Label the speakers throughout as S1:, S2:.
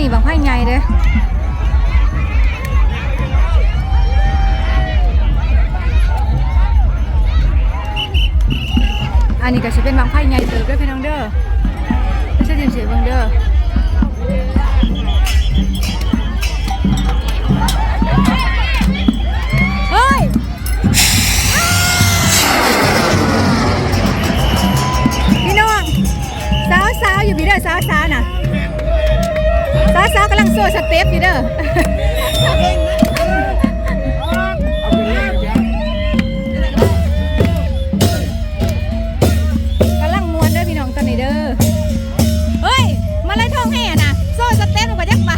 S1: นี่บางไพ่ใหญ่เด้อันนี้ก็จะเป็นบางไพ่ใหญ่เติบด้วยพี่น้องเด้อไม่ใช่ดิมเสียบางเด้อพี่น้องสาวๆอยู่พี่เด้อสาวๆน่ะาวากำลังโซ่สเต็ปอยู่เด้อเด้อ เฮ้ย มาไล่ท่องแห่นะโซ่สเต็ปมันก็ยักมา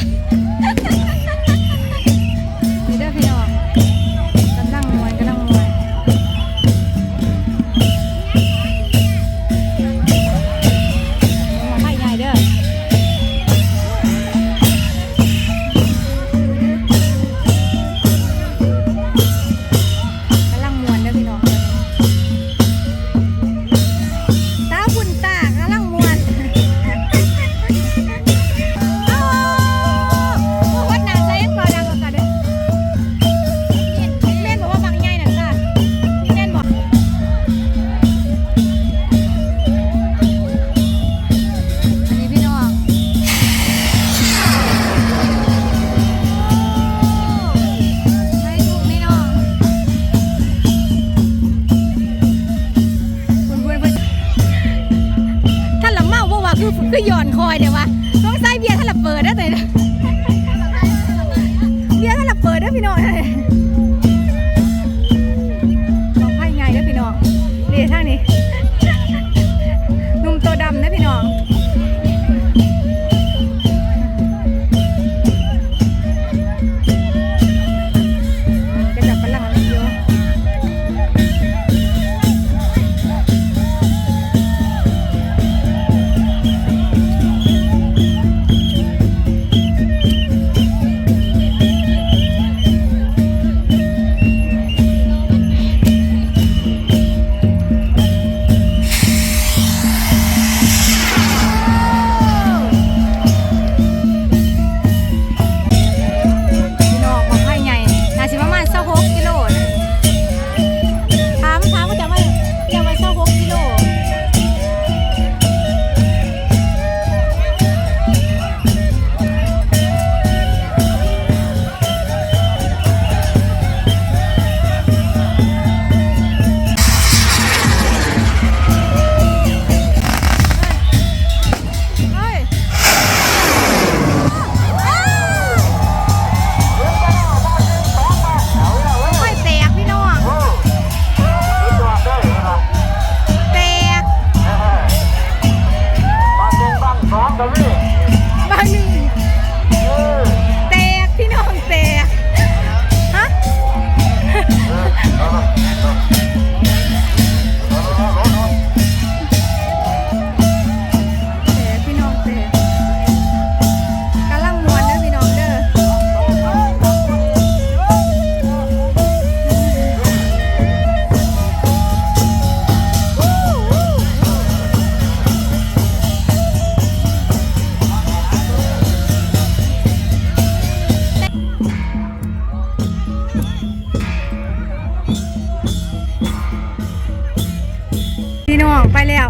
S1: พี่น้องไปแล้ว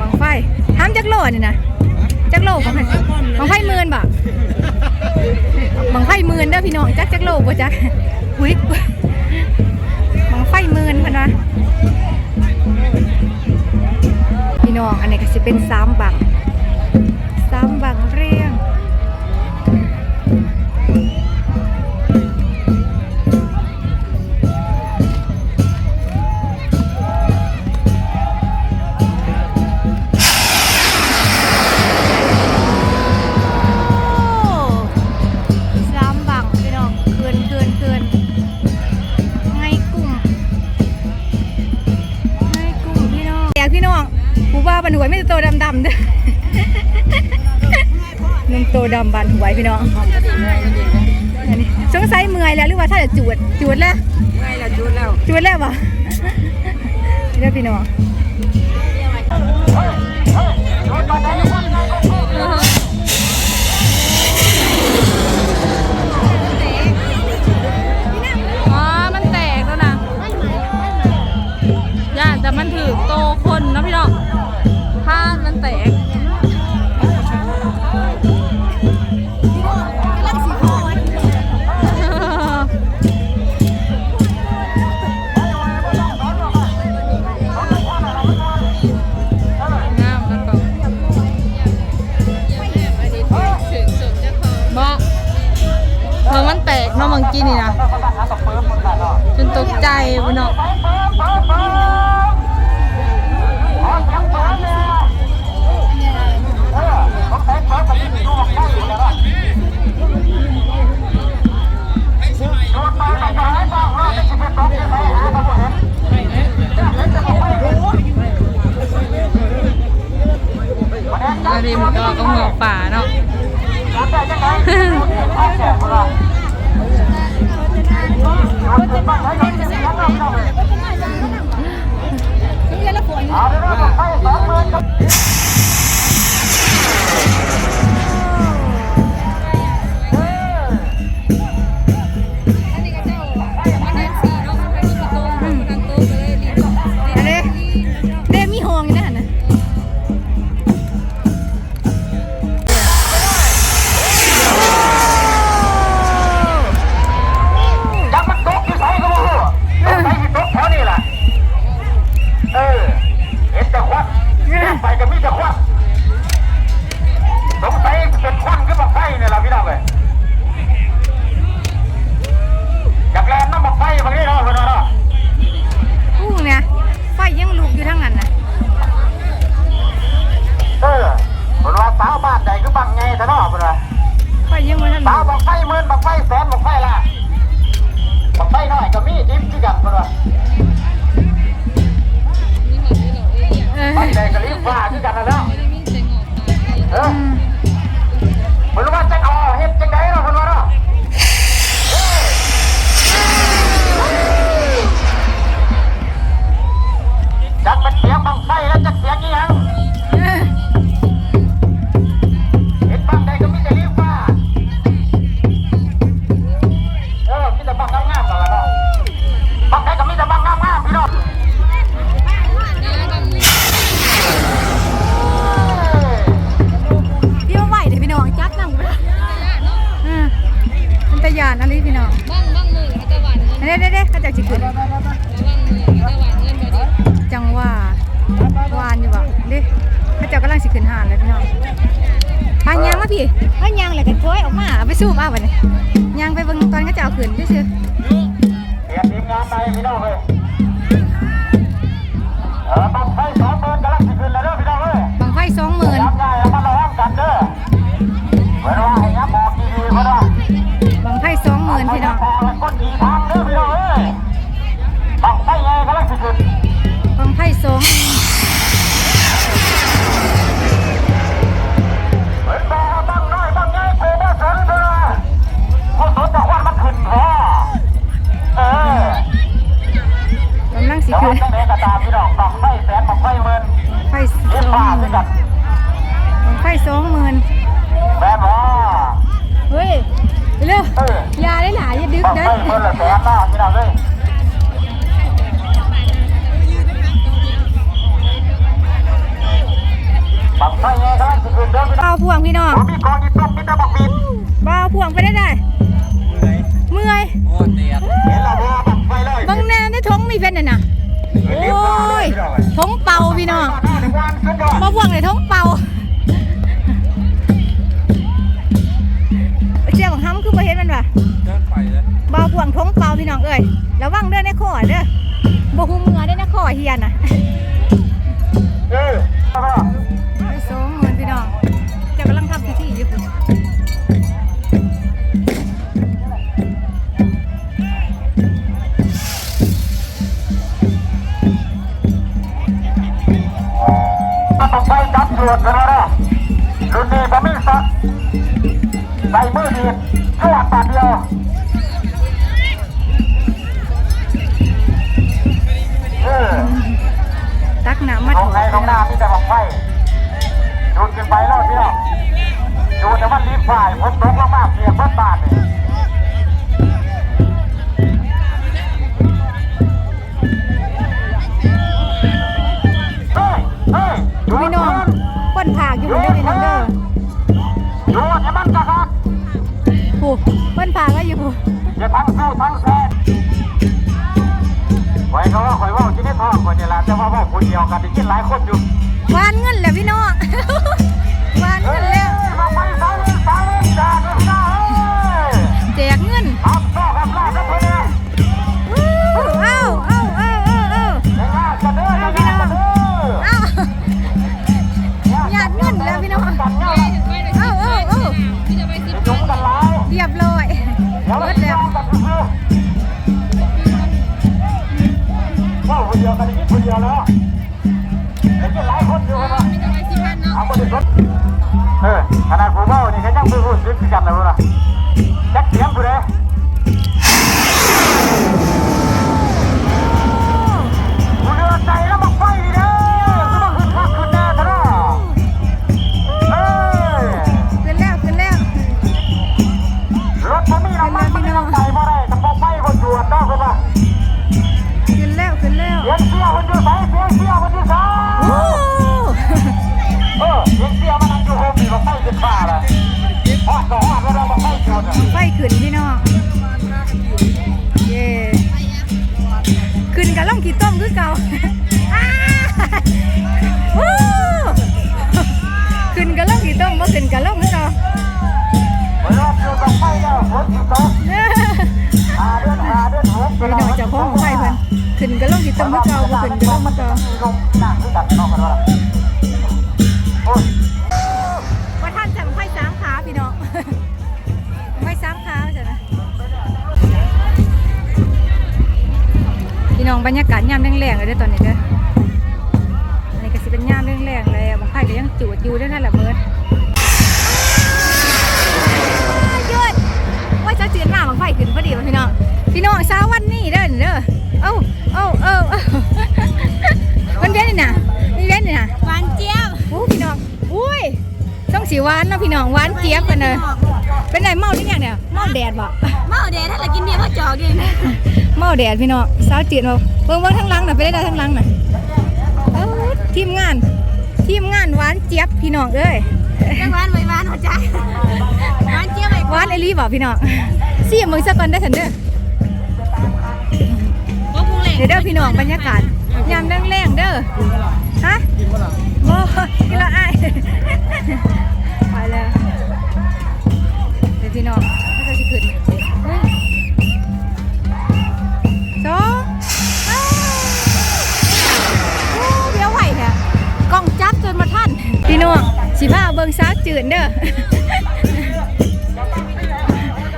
S1: บังไฟห้ามจักโลนี่นะจักโลของมันบังไฟหมื่นบ่บังไฟหมื่นเด้อพี่น้องจักจักโลบ่จักหุยบังไฟหมื่นพะนะพี่น้องอันนี้ก็จะเป็นสามบังสามบังเรียง นุ่มโตดำบานหวยพี่น้องอันนี้สงสัยเมื่อยแล้วหรือว่าถ้าจะจวดจวดแล้ว
S2: ไม่ละจุดแล้ว
S1: จวดแล้วบ่เด้อพี่น้องอ๋อมันแตกแล้วนะย่าแต่มันถือโตคนเนาะพี่น้องถ้ามันแตก กี้นี่นะจนตกใจบ่เนาะ
S3: สิขึ้นบ้างมือเขา
S2: จะหวานเงินพอดี
S1: จังหว่าวานอยู่บ่เด้เขาเจ้ากำลังสิขึ้นหานเลยพี่น้องพายางมาพี่พายางแล้วก็ถอยออกมาเอาไปสู้มาบัดนี้ยางไปเบิ่งตอนเขาจะเอาขึ้นซื่อ
S3: เตรียมทีมงานไปพี่น้องเลยเออบังไฟสองหมื่นกำลังสิขึ้นแล้วเด้อพี่น้องเอ้ย
S1: ๆบังไฟ20,000
S3: ย้ำง่ายแล้วมันระวังกันเด้อเหมือนว่าให้ย้ำบอกดีๆเพราะว่า
S1: บังไฟ20,000พี่น้อง
S3: บอกแล้วก้นดีทาง ส
S1: อง
S3: เหมือนบอกว่าบังน้อยบังใหญ่โผล่มาสนเด้อผู้สนจากวันมันขึ้นพอเออกำ
S1: ลังสิ
S3: แต่
S1: ขึ้
S3: ว่านจังไดก็ตามพี่น้องบังไฟแสนบังไฟหมื่น
S1: ไฟ
S3: เลี้ยงฟ้าคือกัน
S1: 20,000บังไฟ20,000
S3: แม่นบ่
S1: เฮ้ยเร็ว
S3: เออ
S1: อย่าได้หลายอย่าดึก
S3: บัง
S1: เด้
S3: ไฟ
S1: อ วงพี่น้อง
S3: มีกองยิบต้มมีแต่บักบิน
S1: บ่าวพวงไปได้ได้เมื่อย
S3: เดียดเห็นแล้วบ่บังไฟเลย
S1: บางแนมได้ท้องมีเป็นน่ะนะโอ้ยท้องเป่าพี่น้อง
S3: หนึ่งวันสุดยอด
S1: บ่าวพวงเลยท้องเป่าเสียของห้ำคือบ่เห็นมันว่ะบ่าวพวงท้องเป่าพี่น้องเอ้ยระวังเด้อในคอเด้อบ่ฮู้มือได้อในคอเฮียน่ะ
S3: เออ
S1: Yeah.
S3: อย่าทั้งสู้ทั้งแซ่ไว้เขาว่าคอยว่าที่นี่ทองคนนี่แหละแต่ว่าว่าคนเดียวกันได้กินหลายคนอยู่
S1: วานเงินแหละ
S3: วพี่น้
S1: อ
S3: ง เดี
S1: ยว
S3: กัน
S2: ได้
S3: กินคนเดียวแล้วได้กินหลายคนอยู่นะ
S2: พี่จะไปสิบพันเนาะ
S3: เอาคนเดียวเออขนาดผู้เมานี่ก็ยังผู้ผู้ซื้อกันเลยนะจักเสียงผู้ใด มนี่มาไฟขึ้นฟ้าเลยฮอดก็ฮอดแล้วเรามาไฟจวดอะ
S1: ไฟขึ้นพี่น้องเย่ขึ้นกับล่องขี้ต้มคือเก่าอ้าวู้ขึ้นกับล่องขี้ต้มบ่ขึ้นกับล่องคือเก่า
S3: รอบอยู่กับไฟแล้วฝนสิตกหาเดือนหาเดือนหก
S1: พี่น้องเจ้าของไฟเพิ่นขึ้นกับล่องขี้ต้มคือเก่าบ่ขึ้นกับล่องคือเก่า
S3: น้อ
S1: งบรรยากาศยามแรงๆเลยเด้อตอนนี้เด้ออันนี้ก็สิเป็นยามแรงๆแล้วบางไฟก็ยังจูดอยู่เด้อนั่นแหละเบิดหยุดว่าจะจืดมาบางไฟขึ้นพอดีว่ะพี่น้อง พี่น้องเช้าวันนี้เด้อเด้อเอ้าเอ้าเอ้าเอ้ามันเว้นนี่น่ะมีเว้นนี่น่ะ
S2: หวานเจี๊ยบ
S1: โอ้พี่น้องอุ้ยต้องสีหวานเนาะพี่น้องหวานเจี๊ยบกันเลยเป็นไรเมาหรือยังเนี่ยเมาแดดบ่
S2: เมาเดทถ้าเรากินเบียร์พ่อจอกดิ
S1: เมาแดดพี่น้องสาวจีนบ่เบิ่งเบิ่งทั้งหลังน่ะไปได้ได้ทั้งหลังน่ะเอ้าทีมงาน ทีมงานหวานเจี๊ยบพี่น้องเอ้ย
S2: จังหวานไว้หวานหัวใจหวานเจี๊ยบไว้
S1: หวานไอหลีบ่พี่น้องซีมึงซะก่อนได้อทันเด้อ
S2: บ่พุงเหล็ก
S1: เดี๋ยวเด้อพี่น้องบรรยากาศยามแรงๆเด้อฮะบ่กินละอ้ายไปแล้วเดี๋ยวพี่น้องถ้าจะสิขึ้น่น้อง สิพาเบิงสาวจืดเด้อ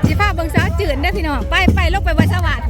S1: สิพาเบิงสาวจืดเด้อพี่น้อง ไปไปลงไปบนสวัสดิ์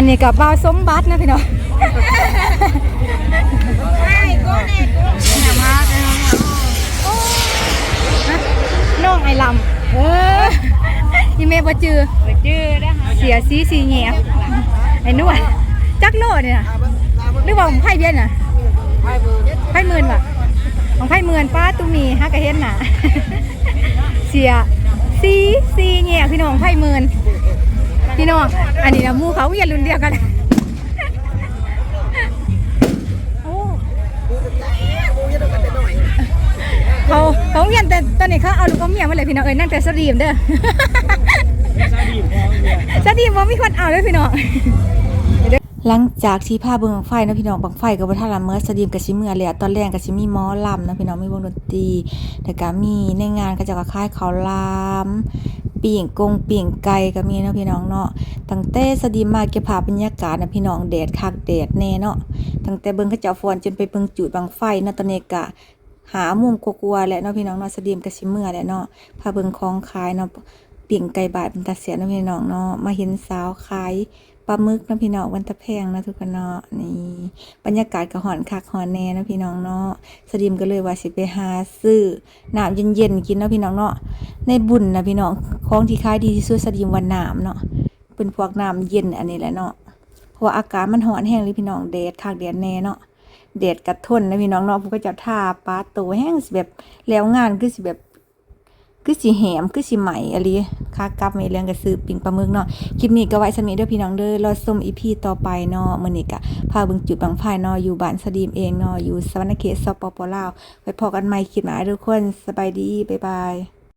S1: นนี้กับบ่าวสมบัตินะพี่น้อง
S2: ไอ้กูเนี่ยกูเนี่ยมาเลย
S1: น้องไอลำเออยี่เมย์บ่จือ
S2: ไปจื้อได้ค่ะ
S1: เสียสีสีแหงไอ้นวดจักโลเนี่ยนะหรือว่าของไพ่เบี้ยนน่ะไพ่หมื่นว่ะของไพ่หมื่นป้าตุ้มีฮักกะเห็นน่ะเสียสีสีแหงพี่น้องไพ่หมื่น พี่น้อง อันนี้นะมูเขาเวียนรุ่นเดียวกันเขาเขาเมียนแต่ตอนนี้เขาเอาลูกเอาเมียมาเลยพี่น้องเอ้ยนั่งแต่สตรีมเด้อสดีว่ามีคนเอาเลยพี่น้อง หลังจากที่พาเบิ่งบังไฟนะพี่น้องบังไฟกับวัฒนธรรมเมื่อสดีมกับชิเมื่อแล้วตอนแรกกับชิมีมอลำนะพี่น้องมีวงดนตรีแต่ก็มีในงานก็จะก็ค่ายเขาลามปิ่งกงปิ่งไก่ก็มีนะพี่น้องเนาะตั้งแต่สดีมมาเก็บภาพบรรยากาศนะพี่น้องแดดคักแดดแน่เนาะตั้งแต่เบิ่งเขาเจ้าฟอนจนไปเบิ่งจุดบังไฟนาะตอนนี้ก็หามุมกลัวๆแหละเนาะพี่น้องเนาะสดีมกับชิเมื่อแหละเนาะพาเบิ่งของขายเนาะปิ่งไก่บาทเป็นตาเสียนะพี่น้องเนาะมาเห็นสาวขาย ปลาหมึกนะพี่น้องวันตะแพงนะทุกคนเนาะนี่บรรยากาศก็หอนคักหอนแน่นะพี่น้องเนาะสดิมก็เลยว่าสิไปหาซื้อน้ำเย็นๆกินนาะพี่น้องเนาะในบุญนะพี่น้องของที่ขายดีที่สุดสดิมวันน้ำเนาะเป็นพวกน้ำเย็นอันนี้แหละเนาะเพราะว่าอากาศมันหอนแห้งเลยพี่น้องแดดคักแดดแน่เนาะแดดกระทนนะพี่น้องเนาะพวกก็จะทาปลาโตแห้งสิแบบแล้วงานคือสิแบบ คือสีแหมคือสีใหม่อะไรค่ากลับไม่เรื่องกระซื้อปิงปลาหมึกเนาะคลิปนี้ก็ไว้สมีเด้อพี่น้องเด้อรอส้มอีพีต่อไปเนาะมื้อนี้ก็พาเบิ่งจุดบางไฟเนาะอยู่บ้านสดีมเองเนาะอยู่สวรรณเขตสปปลาวไปพอกันใหม่คลิปหน้าทุกคนสบายดีบ๊ายบาย